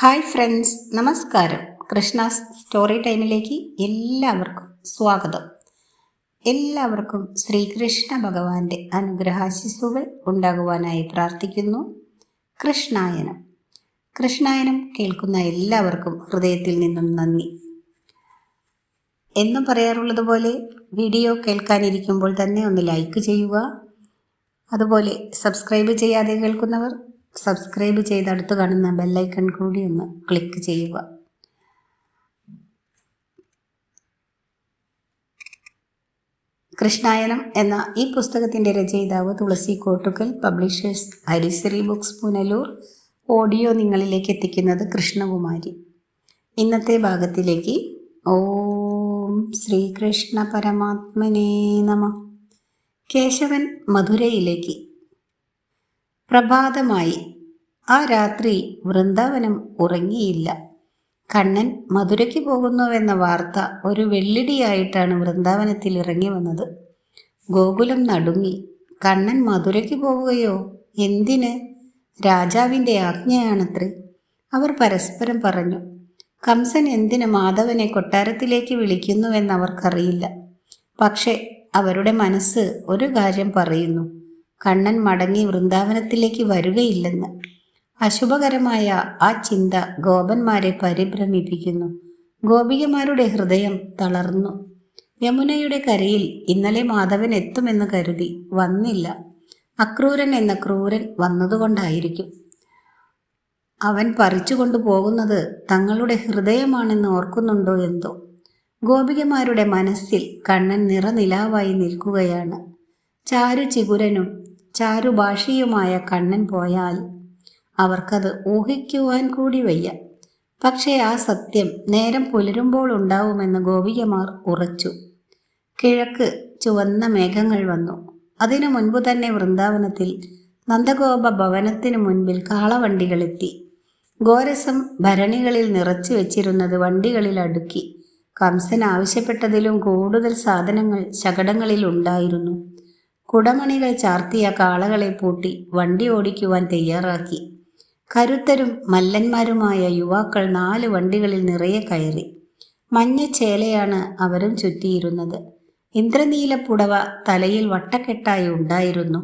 Hi friends നമസ്കാരം. Krishna story ടൈമിലേക്ക് എല്ലാവർക്കും സ്വാഗതം. എല്ലാവർക്കും ശ്രീകൃഷ്ണ ഭഗവാന്റെ അനുഗ്രഹാശിസുകൾ ഉണ്ടാകുവാനായി പ്രാർത്ഥിക്കുന്നു. കൃഷ്ണായനം. കൃഷ്ണായനം കേൾക്കുന്ന എല്ലാവർക്കും ഹൃദയത്തിൽ നിന്നും നന്ദി. എന്നും പറയാറുള്ളത് പോലെ വീഡിയോ കേൾക്കാനിരിക്കുമ്പോൾ തന്നെ ഒന്ന് ലൈക്ക് ചെയ്യുക. അതുപോലെ സബ്സ്ക്രൈബ് ചെയ്യാതെ കേൾക്കുന്നവർ സബ്സ്ക്രൈബ് ചെയ്ത് അടുത്ത് കാണുന്ന ബെല്ലൈക്കൺ കൂടി ഒന്ന് ക്ലിക്ക് ചെയ്യുക. കൃഷ്ണായനം എന്ന ഈ പുസ്തകത്തിന്റെ രചയിതാവ് Thulasi Kottukkal publishers Harisree Books Punalur audio നിങ്ങളിലേക്ക് എത്തിക്കുന്നത് കൃഷ്ണകുമാരി. ഇന്നത്തെ ഭാഗത്തിലേക്ക് ഓം ശ്രീകൃഷ്ണ പരമാത്മനേ നമ. കേശവൻ മധുരയിലേക്ക് പ്രഭാതമായി. ആ രാത്രി വൃന്ദാവനം ഉറങ്ങിയില്ല. കണ്ണൻ മധുരയ്ക്ക് പോകുന്നുവെന്ന വാർത്ത ഒരു വെള്ളിടിയായിട്ടാണ് വൃന്ദാവനത്തിൽ ഇറങ്ങി വന്നത്. ഗോകുലം നടുങ്ങി. കണ്ണൻ മധുരയ്ക്ക് പോവുകയോ? എന്തിന്? രാജാവിന്റെ ആജ്ഞയാണത്രേ. അവർ പരസ്പരം പറഞ്ഞു. കംസൻ എന്തിന് മാധവനെ കൊട്ടാരത്തിലേക്ക് വിളിക്കുന്നുവെന്ന് അവർക്കറിയില്ല. പക്ഷേ അവരുടെ മനസ്സ് ഒരു കാര്യം പറയുന്നു. കണ്ണൻ മടങ്ങി വൃന്ദാവനത്തിലേക്ക് വരികയില്ലെന്ന്. അശുഭകരമായ ആ ചിന്ത ഗോപന്മാരെ പരിഭ്രമിപ്പിക്കുന്നു. ഗോപികമാരുടെ ഹൃദയം തളർന്നു. യമുനയുടെ കരയിൽ ഇന്നലെ മാധവൻ എത്തുമെന്ന് കരുതി വന്നില്ല. അക്രൂരൻ എന്ന ക്രൂരൻ വന്നതുകൊണ്ടായിരിക്കും. അവൻ പറിച്ചു പോകുന്നത് തങ്ങളുടെ ഹൃദയമാണെന്ന് ഓർക്കുന്നുണ്ടോ എന്തോ. ഗോപികമാരുടെ മനസ്സിൽ കണ്ണൻ നിറനിലാവായി നിൽക്കുകയാണ്. ചാരു ചിഗുരനും ചാരുഭാഷിയുമായ കണ്ണൻ പോയാൽ അവർക്കത് ഊഹിക്കുവാൻ കൂടി വയ്യ. പക്ഷേ ആ സത്യം നേരം പുലരുമ്പോൾ ഉണ്ടാവുമെന്ന് ഗോപികമാർ ഉറച്ചു. കിഴക്ക് ചുവന്ന മേഘങ്ങൾ വന്നു. അതിനു മുൻപ് തന്നെ വൃന്ദാവനത്തിൽ നന്ദഗോപ ഭവനത്തിനു മുൻപിൽ കാളവണ്ടികളെത്തി ഗോരസം ഭരണികളിൽ നിറച്ചു വെച്ചിരുന്നത് വണ്ടികളിൽ അടുക്കി. കംസൻ ആവശ്യപ്പെട്ടതിലും കൂടുതൽ സാധനങ്ങൾ ശകടങ്ങളിൽ ഉണ്ടായിരുന്നു കുടമണികൾ ചാർത്തിയ കാളകളെ പൂട്ടി വണ്ടി ഓടിക്കുവാൻ തയ്യാറാക്കി. കരുത്തരും മല്ലന്മാരുമായ യുവാക്കൾ നാല് വണ്ടികളിൽ നിറയെ കയറി. മഞ്ഞ ചേലയാണ് അവരും ചുറ്റിയിരുന്നത്. ഇന്ദ്രനീല പുടവ തലയിൽ വട്ടക്കെട്ടായി ഉണ്ടായിരുന്നു.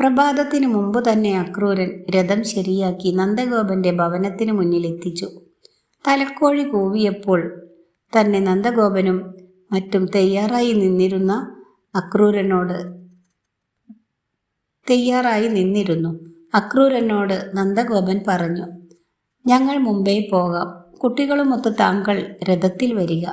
പ്രഭാതത്തിനു മുമ്പ് തന്നെ അക്രൂരൻ രഥം ശരിയാക്കി നന്ദഗോപന്റെ ഭവനത്തിനു മുന്നിലെത്തിച്ചു തലക്കോഴി കൂവിയപ്പോൾ തന്നെ നന്ദഗോപനും മറ്റും തയ്യാറായി നിന്നിരുന്ന അക്രൂരനോട് തയ്യാറായി നിന്നിരുന്നു. അക്രൂരനോട് നന്ദഗോപൻ പറഞ്ഞു ഞങ്ങൾ മുംബൈ പോകാം. കുട്ടികളുമൊത്ത് താങ്കൾ രഥത്തിൽ വരിക.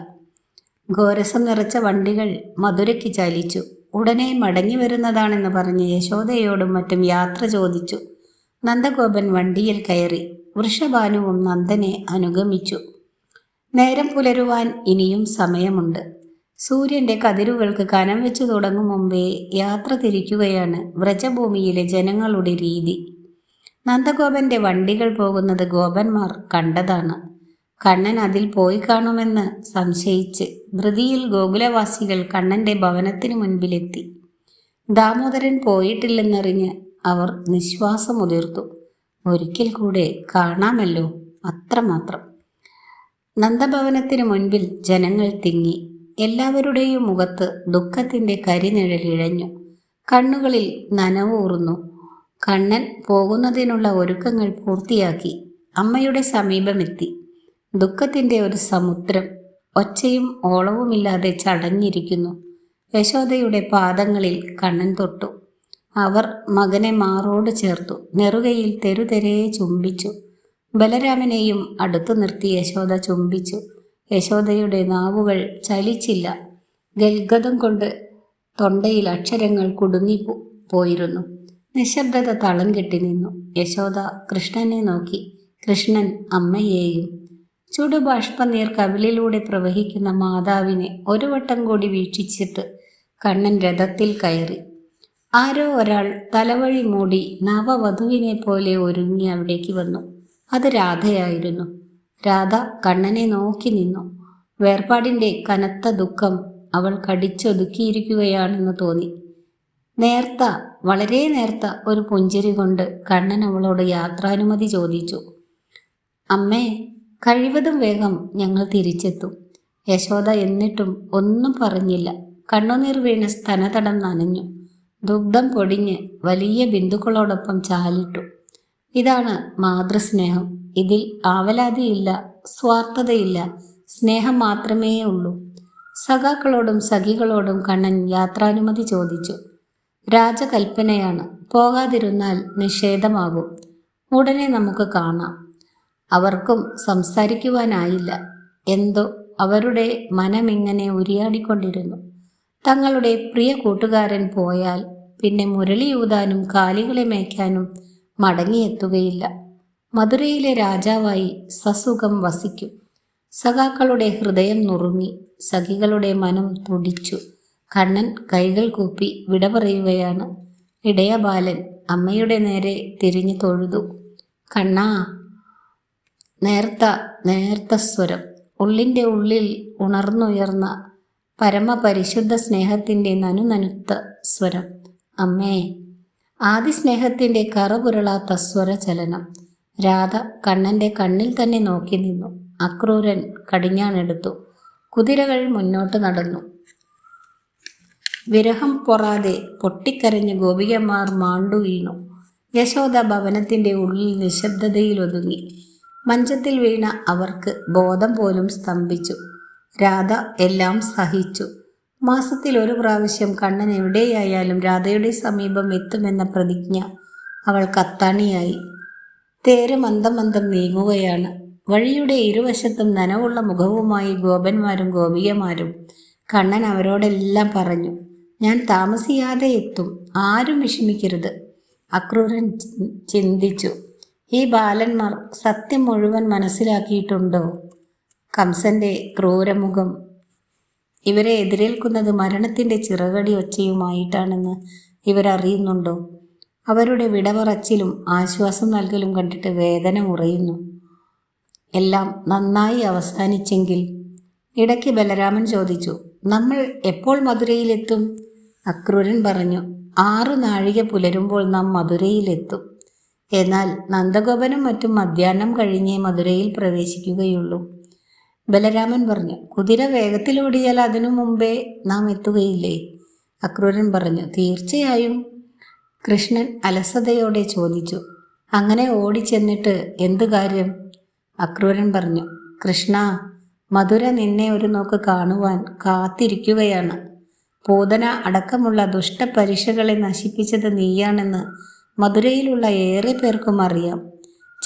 ഘോരസം നിറച്ച വണ്ടികൾ മധുരയ്ക്ക് ചലിച്ചു. ഉടനെ മടങ്ങി വരുന്നതാണെന്ന് പറഞ്ഞ് യശോദയോടും മറ്റും യാത്ര ചോദിച്ചു. നന്ദഗോപൻ വണ്ടിയിൽ കയറി വൃഷഭാനുവും നന്ദനെ അനുഗമിച്ചു. നേരം പുലരുവാൻ ഇനിയും സമയമുണ്ട്. സൂര്യന്റെ കതിരുകൾക്ക് കനം വെച്ചു തുടങ്ങും മുമ്പേ യാത്ര തിരിക്കുകയാണ് വ്രജഭൂമിയിലെ ജനങ്ങളുടെ രീതി. നന്ദഗോപന്റെ വണ്ടികൾ പോകുന്നത് ഗോപന്മാർ കണ്ടതാണ്. കണ്ണൻ അതിൽ പോയി കാണുമെന്ന് സംശയിച്ച് ധൃതിയിൽ ഗോകുലവാസികൾ കണ്ണന്റെ ഭവനത്തിനു മുൻപിലെത്തി. ദാമോദരൻ പോയിട്ടില്ലെന്നറിഞ്ഞ് അവർ നിശ്വാസമുതിർത്തു. ഒരിക്കൽ കൂടെ കാണാമല്ലോ അത്രമാത്രം. നന്ദഭവനത്തിനു മുൻപിൽ ജനങ്ങൾ തിങ്ങി. എല്ലാവരുടെയും മുഖത്ത് ദുഃഖത്തിന്റെ കരിനിഴലിഴഞ്ഞു കണ്ണുകളിൽ നനവൂറുന്നു. കണ്ണൻ പോകുന്നതിനുള്ള ഒരുക്കങ്ങൾ പൂർത്തിയാക്കി. അമ്മയുടെ സമീപമെത്തി. ദുഃഖത്തിന്റെ ഒരു സമുദ്രം ഒച്ചയും ഓളവുമില്ലാതെ ചടഞ്ഞിരിക്കുന്നു. യശോദയുടെ പാദങ്ങളിൽ കണ്ണൻ തൊട്ടു. അവർ മകനെ മാറോട് ചേർത്തു. നെറുകയിൽ തെരുതെരയെ ചുംബിച്ചു. ബലരാമനെയും അടുത്തു നിർത്തി യശോദ ചുംബിച്ചു. യശോദയുടെ നാവുകൾ ചലിച്ചില്ല. ഗൽഗതം കൊണ്ട് തൊണ്ടയിൽ അക്ഷരങ്ങൾ കുടുങ്ങി പോയിരുന്നു. നിശബ്ദത തളം കെട്ടി നിന്നു. യശോദ കൃഷ്ണനെ നോക്കി. കൃഷ്ണൻ അമ്മയെയും ചുടുബാഷ്പനീർ കവിളിലൂടെ പ്രവഹിക്കുന്ന മാതാവിനെ ഒരു വട്ടം കൂടി വീക്ഷിച്ചിട്ട് കണ്ണൻ രഥത്തിൽ കയറി. ആരോ ഒരാൾ തലവഴി മൂടി നവവധുവിനെ പോലെ ഒരുങ്ങി അവിടേക്ക് വന്നു. അത് രാധയായിരുന്നു. രാധ കണ്ണനെ നോക്കി നിന്നു. വേർപാടിന്റെ കനത്ത ദുഃഖം അവൾ കടിച്ചൊതുക്കിയിരിക്കുകയാണെന്ന് തോന്നി. നേർത്ത വളരെ നേർത്ത ഒരു പുഞ്ചിരി കൊണ്ട് കണ്ണൻ അവളോട് യാത്രാനുമതി ചോദിച്ചു. അമ്മേ കഴിവതും വേഗം ഞങ്ങൾ തിരിച്ചെത്തും. യശോദ എന്നിട്ടും ഒന്നും പറഞ്ഞില്ല. കണ്ണുനീർ വീണ് സ്തനതടം നനഞ്ഞു. ദുഗ്ധം പൊടിഞ്ഞ് വലിയ ബിന്ദുക്കളോടൊപ്പം ചാലിട്ടു. ഇതാണ് മാതൃസ്നേഹം. ഇതിൽ ആവലാതിയില്ല സ്വാർത്ഥതയില്ല സ്നേഹം മാത്രമേ ഉള്ളൂ സഖാക്കളോടും സഖികളോടും കണ്ണൻ യാത്രാനുമതി ചോദിച്ചു. രാജകൽപ്പനയാണ് പോകാതിരുന്നാൽ നിഷേധമാകും. ഉടനെ നമുക്ക് കാണാം. അവർക്കും സംസാരിക്കുവാനായില്ല. എന്തോ അവരുടെ മനമിങ്ങനെ ഉരിയാടിക്കൊണ്ടിരുന്നു. തങ്ങളുടെ പ്രിയ കൂട്ടുകാരൻ പോയാൽ പിന്നെ മുരളി മുരളിയൂതാനും കാലികളെ മേയ്ക്കാനും മടങ്ങിയെത്തുകയില്ല. മധുരയിലെ രാജാവായി സസുഖം വസിക്കും. സഖാക്കളുടെ ഹൃദയം നുറുങ്ങി. സഖികളുടെ മനം തുടിച്ചു. കണ്ണൻ കൈകൾ കൂപ്പി വിട പറയുകയാണ് ഇടയ ബാലൻ അമ്മയുടെ നേരെ തിരിഞ്ഞു തൊഴുതു. കണ്ണാ നേർത്ത നേർത്ത സ്വരം. ഉള്ളിന്റെ ഉള്ളിൽ ഉണർന്നുയർന്ന പരമപരിശുദ്ധ സ്നേഹത്തിന്റെ നനുനനുത്ത സ്വരം. അമ്മേ ആദി സ്നേഹത്തിന്റെ കറപുരളാത്ത സ്വരചലനം. രാധ കണ്ണന്റെ കണ്ണിൽ തന്നെ നോക്കി നിന്നു. അക്രൂരൻ കടിഞ്ഞാണെടുത്തു. കുതിരകൾ മുന്നോട്ട് നടന്നു. വിരഹം പൊറാതെ പൊട്ടിക്കരഞ്ഞ് ഗോപികമാർ മാണ്ടു വീണു. യശോദ ഭവനത്തിന്റെ ഉള്ളിൽ നിശബ്ദതയിൽ ഒതുങ്ങി. മഞ്ചത്തിൽ വീണ അവർക്ക് ബോധം പോലും സ്തംഭിച്ചു. രാധ എല്ലാം സഹിച്ചു. മാസത്തിൽ ഒരു പ്രാവശ്യം കണ്ണൻ എവിടെയായാലും രാധയുടെ സമീപം എത്തുമെന്ന പ്രതിജ്ഞ അവൾ കത്താണിയായി. തേര് മന്ദം മന്ദം നീങ്ങുകയാണ്. വഴിയുടെ ഇരുവശത്തും നനവുള്ള മുഖവുമായി ഗോപന്മാരും ഗോപികമാരും കണ്ണൻ അവരോടെല്ലാം പറഞ്ഞു ഞാൻ താമസിയാതെ എത്തും. ആരും വിഷമിക്കരുത്. അക്രൂരൻ ചിന്തിച്ചു ഈ ബാലന്മാർ സത്യം മുഴുവൻ മനസ്സിലാക്കിയിട്ടുണ്ടോ? കംസന്റെ ക്രൂരമുഖം ഇവരെ എതിരേൽക്കുന്നത് മരണത്തിന്റെ ചിറകടി ഒച്ചയുമായിട്ടാണെന്ന് ഇവരറിയുന്നുണ്ടോ? അവരുടെ വിടവറച്ചിലും ആശ്വാസം നൽകലും കണ്ടിട്ട് വേദന ഉറയുന്നു എല്ലാം നന്നായി അവസാനിച്ചെങ്കിൽ ഇടയ്ക്ക് ബലരാമൻ ചോദിച്ചു നമ്മൾ എപ്പോൾ മധുരയിലെത്തും? അക്രൂരൻ പറഞ്ഞു ആറ് നാഴിക പുലരുമ്പോൾ നാം മധുരയിലെത്തും. എന്നാൽ നന്ദഗോപനും മറ്റും മധ്യാഹ്നം കഴിഞ്ഞേ മധുരയിൽ പ്രവേശിക്കുകയുള്ളൂ. ബലരാമൻ പറഞ്ഞു കുതിര വേഗത്തിലോടിയാൽ അതിനു മുമ്പേ നാം എത്തുകയില്ലേ? അക്രൂരൻ പറഞ്ഞു തീർച്ചയായും. കൃഷ്ണൻ അലസതയോടെ ചോദിച്ചു അങ്ങനെ ഓടിച്ചെന്നിട്ട് എന്ത് കാര്യം? അക്രൂരൻ പറഞ്ഞു കൃഷ്ണ മധുര നിന്നെ ഒരു നോക്ക് കാണുവാൻ കാത്തിരിക്കുകയാണ്. പൂതന അടക്കമുള്ള ദുഷ്ടപരീക്ഷകളെ നശിപ്പിച്ചത് നീയാണെന്ന് മധുരയിലുള്ള ഏറെ പേർക്കും അറിയാം.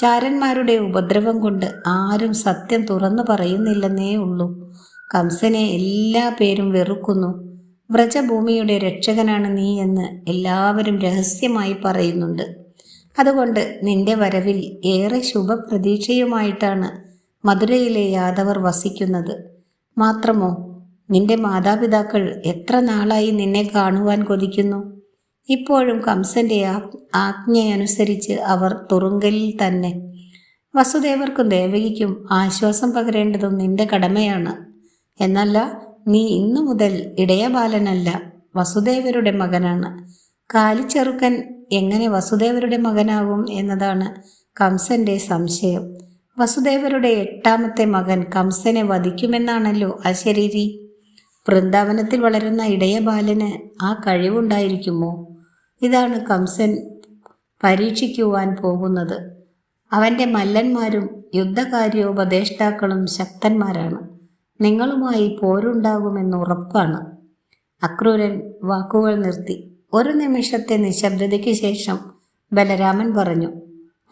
ചാരന്മാരുടെ ഉപദ്രവം കൊണ്ട് ആരും സത്യം തുറന്നു പറയുന്നില്ലെന്നേ ഉള്ളൂ. കംസനെ എല്ലാ പേരും വെറുക്കുന്നു. വ്രജഭൂമിയുടെ രക്ഷകനാണ് നീ എന്ന് എല്ലാവരും രഹസ്യമായി പറയുന്നുണ്ട്. അതുകൊണ്ട് നിന്റെ വരവിൽ ഏറെ ശുഭപ്രതീക്ഷയുമായിട്ടാണ് മധുരയിലെ യാദവർ വസിക്കുന്നത്. മാത്രമോ നിന്റെ മാതാപിതാക്കൾ എത്ര നാളായി നിന്നെ കാണുവാൻ കൊതിക്കുന്നു? ഇപ്പോഴും കംസന്റെ ആജ്ഞയനുസരിച്ച് അവർ തുറുങ്കലിൽ തന്നെ. വസുദേവർക്കും ദേവകിക്കും ആശ്വാസം പകരേണ്ടതും നിന്റെ കടമയാണ്. എന്നല്ല നീ ഇന്നു മുതൽ ഇടയബാലനല്ല വസുദേവരുടെ മകനാണ്. കാലിച്ചെറുക്കൻ എങ്ങനെ വസുദേവരുടെ മകനാകും എന്നതാണ് കംസന്റെ സംശയം. വസുദേവരുടെ എട്ടാമത്തെ മകൻ കംസനെ വധിക്കുമെന്നാണല്ലോ അശരീരി വൃന്ദാവനത്തിൽ വളരുന്ന ഇടയബാലന് ആ കഴിവുണ്ടായിരിക്കുമോ? ഇതാണ് കംസൻ പരീക്ഷിക്കുവാൻ പോകുന്നത്. അവന്റെ മല്ലന്മാരും യുദ്ധകാര്യോപദേഷ്ടാക്കളും ശക്തന്മാരാണ്. നിങ്ങളുമായി പോരുണ്ടാകുമെന്ന് ഉറപ്പാണ്. അക്രൂരൻ വാക്കുകൾ നിർത്തി. ഒരു നിമിഷത്തെ നിശബ്ദതയ്ക്ക് ശേഷം ബലരാമൻ പറഞ്ഞു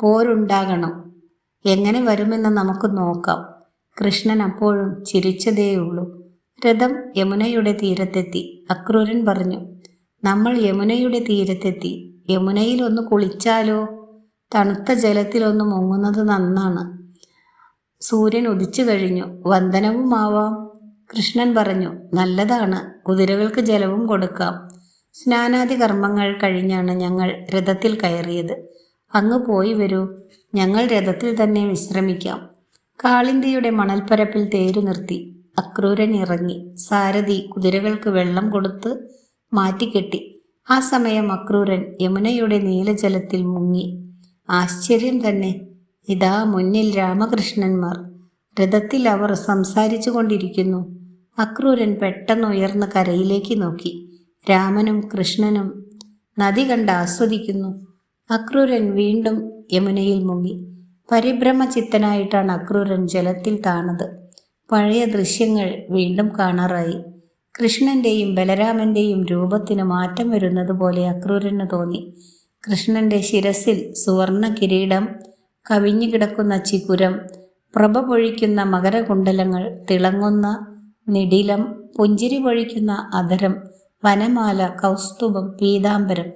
പോരുണ്ടാകണം. എങ്ങനെ വരുമെന്ന് നമുക്ക് നോക്കാം. കൃഷ്ണൻ അപ്പോഴും ചിരിച്ചതേയുള്ളൂ. രഥം യമുനയുടെ തീരത്തെത്തി. അക്രൂരൻ പറഞ്ഞു നമ്മൾ യമുനയുടെ തീരത്തെത്തി. യമുനയിൽ ഒന്ന് കുളിച്ചാലോ? തണുത്ത ജലത്തിലൊന്ന് മുങ്ങുന്നത് നന്നാണ്. സൂര്യൻ ഉദിച്ചു കഴിഞ്ഞു. വന്ദനവുമാവാം കൃഷ്ണൻ പറഞ്ഞു നല്ലതാണ്. കുതിരകൾക്ക് ജലവും കൊടുക്കാം. സ്നാനാദി കർമ്മങ്ങൾ കഴിഞ്ഞാണ് ഞങ്ങൾ രഥത്തിൽ കയറിയത്. അങ്ങ് പോയി വരൂ. ഞങ്ങൾ രഥത്തിൽ തന്നെ വിശ്രമിക്കാം. കാളിന്തിയുടെ മണൽപ്പരപ്പിൽ തേരു നിർത്തി. അക്രൂരൻ ഇറങ്ങി. സാരഥി കുതിരകൾക്ക് വെള്ളം കൊടുത്ത് മാറ്റിക്കെട്ടി. ആ സമയം അക്രൂരൻ യമുനയുടെ നീലജലത്തിൽ മുങ്ങി. ആശ്ചര്യം തന്നെ. ഇതാ മുന്നിൽ രാമകൃഷ്ണന്മാർ. രഥത്തിൽ അവർ സംസാരിച്ചു കൊണ്ടിരിക്കുന്നു. അക്രൂരൻ പെട്ടെന്ന് ഉയർന്ന കരയിലേക്ക് നോക്കി. രാമനും കൃഷ്ണനും നദി കണ്ട് ആസ്വദിക്കുന്നു. അക്രൂരൻ വീണ്ടും യമുനയിൽ മുങ്ങി. പരിഭ്രമചിത്തനായിട്ടാണ് അക്രൂരൻ ജലത്തിൽ താണത്. പഴയ ദൃശ്യങ്ങൾ വീണ്ടും കാണാറായി. കൃഷ്ണന്റെയും ബലരാമന്റെയും രൂപത്തിന് മാറ്റം വരുന്നത് പോലെ അക്രൂരന് തോന്നി. കൃഷ്ണന്റെ ശിരസിൽ സുവർണ കിരീടം കവിഞ്ഞു കിടക്കുന്ന ചികുരം പ്രഭ പൊഴിക്കുന്ന മകരകുണ്ടലങ്ങൾ തിളങ്ങുന്ന നിടിലം പുഞ്ചിരി പൊഴിക്കുന്ന അധരം വനമാല കൗസ്തുഭം പീതാംബരം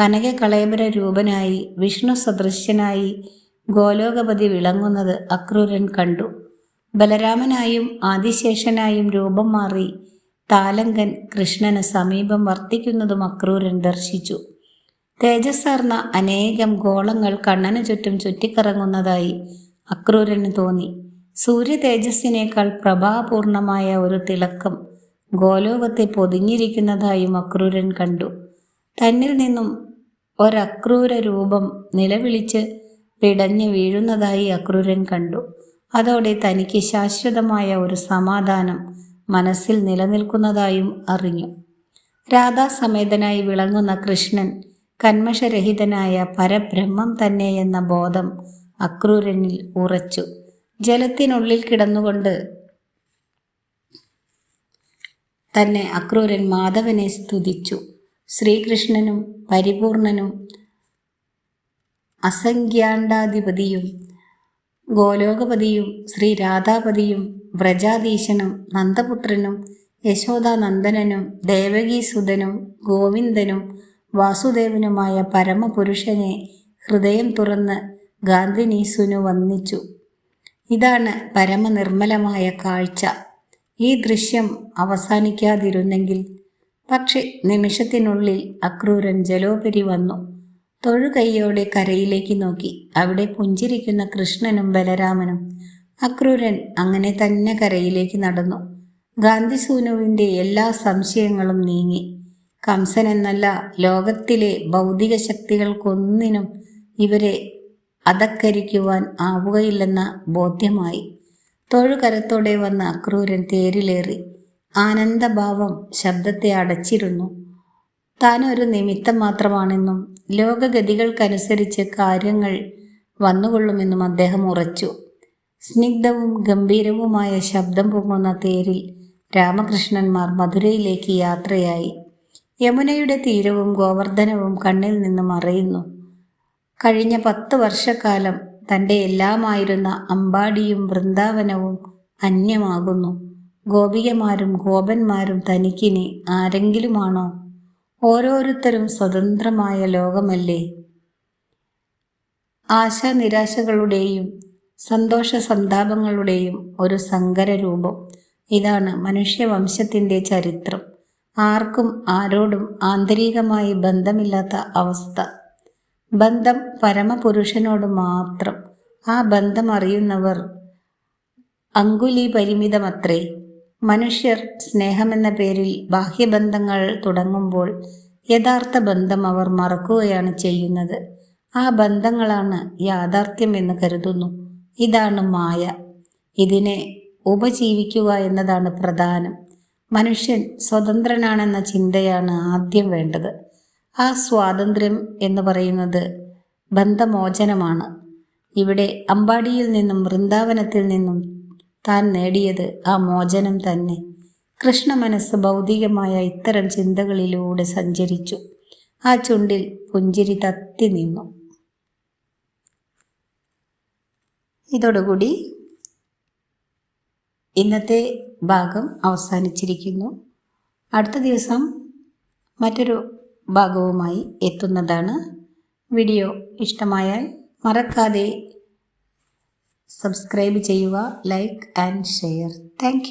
കനകകളേബര രൂപനായി വിഷ്ണു സദൃശ്യനായി ഗോലോകപതി വിളങ്ങുന്നത് അക്രൂരൻ കണ്ടു. ബലരാമനായും ആദിശേഷനായും രൂപം മാറി താലങ്കൻ കൃഷ്ണന് സമീപം വർത്തിക്കുന്നതും അക്രൂരൻ ദർശിച്ചു. തേജസ്സാർന്ന അനേകം ഗോളങ്ങൾ കണ്ണനു ചുറ്റും ചുറ്റിക്കറങ്ങുന്നതായി അക്രൂരന് തോന്നി. സൂര്യ തേജസ്സിനേക്കാൾ പ്രഭാപൂർണമായ ഒരു തിളക്കം ഗോലോകത്തെ പൊതിഞ്ഞിരിക്കുന്നതായും അക്രൂരൻ കണ്ടു. തന്നിൽ നിന്നും ഒരക്രൂര രൂപം നിലവിളിച്ച് പിടഞ്ഞു വീഴുന്നതായി അക്രൂരൻ കണ്ടു. അതോടെ തനിക്ക് ശാശ്വതമായ ഒരു സമാധാനം മനസ്സിൽ നിലനിൽക്കുന്നതായും അറിഞ്ഞു. രാധാസമേതനായി വിളങ്ങുന്ന കൃഷ്ണൻ കന്മഷരഹിതനായ പരബ്രഹ്മം തന്നെയെന്ന ബോധം അക്രൂരനിൽ ഉറച്ചു. ജലത്തിനുള്ളിൽ കിടന്നുകൊണ്ട് തന്നെ അക്രൂരൻ മാധവനെ സ്തുതിച്ചു. ശ്രീകൃഷ്ണനും പരിപൂർണനും അസംഖ്യാണ്ടാധിപതിയും ഗോലോകപതിയും ശ്രീ രാധാപതിയും വ്രജാധീശനും നന്ദപുത്രനും യശോദാനന്ദനനും ദേവകീസുതനും ഗോവിന്ദനും വാസുദേവനുമായ പരമപുരുഷനെ ഹൃദയം തുറന്ന് ഗാന്ധിനീസുനു വന്നിച്ചു ഇതാണ് പരമനിർമ്മലമായ കാഴ്ച. ഈ ദൃശ്യം അവസാനിക്കാതിരുന്നെങ്കിൽ പക്ഷെ നിമിഷത്തിനുള്ളിൽ അക്രൂരൻ ജലോപരി വന്നു. തൊഴുകൈയോടെ കരയിലേക്ക് നോക്കി. അവിടെ പുഞ്ചിരിക്കുന്ന കൃഷ്ണനും ബലരാമനും അക്രൂരൻ അങ്ങനെ തന്നെ കരയിലേക്ക് നടന്നു. ഗാന്ധിസൂനുവിന്റെ എല്ലാ സംശയങ്ങളും നീങ്ങി. കംസൻ എന്നല്ല ലോകത്തിലെ ഭൗതിക ശക്തികൾക്കൊന്നിനും ഇവരെ അധക്കരിക്കുവാൻ ആവുകയില്ലെന്ന ബോധ്യമായി. തൊഴുകരത്തോടെ വന്ന അക്രൂരൻ തേരിലേറി. ആനന്ദഭാവം ശബ്ദത്തെ അടച്ചിരുന്നു. താൻ ഒരു നിമിത്തം മാത്രമാണെന്നും ലോകഗതികൾക്കനുസരിച്ച് കാര്യങ്ങൾ വന്നുകൊള്ളുമെന്നും അദ്ദേഹം ഉറച്ചു. സ്നിഗ്ധവും ഗംഭീരവുമായ ശബ്ദം പൊങ്ങുന്ന തേരിൽ രാമകൃഷ്ണന്മാർ മധുരയിലേക്ക് യാത്രയായി. യമുനയുടെ തീരവും ഗോവർദ്ധനവും കണ്ണിൽ നിന്നും മറയുന്നു. കഴിഞ്ഞ പത്ത് വർഷക്കാലം തന്റെ എല്ലാമായിരുന്ന അമ്പാടിയും വൃന്ദാവനവും അന്യമാകുന്നു. ഗോപികമാരും ഗോപന്മാരും തനിക്കിനി ആരെങ്കിലുമാണോ? ഓരോരുത്തരും സ്വതന്ത്രമായ ലോകമല്ലേ? ആശാനിരാശകളുടെയും സന്തോഷ സന്താപങ്ങളുടെയും ഒരു സങ്കര രൂപം ഇതാണ് മനുഷ്യവംശത്തിന്റെ ചരിത്രം. ആർക്കും ആരോടും ആന്തരികമായി ബന്ധമില്ലാത്ത അവസ്ഥ. ബന്ധം പരമപുരുഷനോട് മാത്രം. ആ ബന്ധം അറിയുന്നവർ അങ്കുലി പരിമിതമത്രേ മനുഷ്യർ സ്നേഹമെന്ന പേരിൽ ബാഹ്യബന്ധങ്ങൾ തുടങ്ങുമ്പോൾ യഥാർത്ഥ ബന്ധം അവർ മറക്കുകയാണ് ചെയ്യുന്നത്. ആ ബന്ധങ്ങളാണ് യാഥാർത്ഥ്യം എന്ന് കരുതുന്നു. ഇതാണ് മായ. ഇതിനെ ഉപജീവിക്കുക എന്നതാണ് പ്രധാനം. മനുഷ്യൻ സ്വതന്ത്രനാണെന്ന ചിന്തയാണ് ആദ്യം വേണ്ടത്. ആ സ്വാതന്ത്ര്യം എന്ന് പറയുന്നത് ബന്ധമോചനമാണ്. ഇവിടെ അമ്പാടിയിൽ നിന്നും വൃന്ദാവനത്തിൽ നിന്നും താൻ നേടിയത് ആ മോചനം തന്നെ. കൃഷ്ണ മനസ്സ് ഭൗതികമായ ഇത്തരം ചിന്തകളിലൂടെ സഞ്ചരിച്ചു. ആ ചുണ്ടിൽ പുഞ്ചിരി തത്തി നിന്നു. ഇതോടുകൂടി ഇന്നത്തെ ഭാഗം അവസാനിച്ചിരിക്കുന്നു. അടുത്ത ദിവസം മറ്റൊരു ഭാഗവുമായി എത്തുന്നതാണ്. വീഡിയോ ഇഷ്ടമായാൽ മറക്കാതെ സബ്സ്ക്രൈബ് ചെയ്യുക ലൈക്ക് ആൻഡ് ഷെയർ. താങ്ക്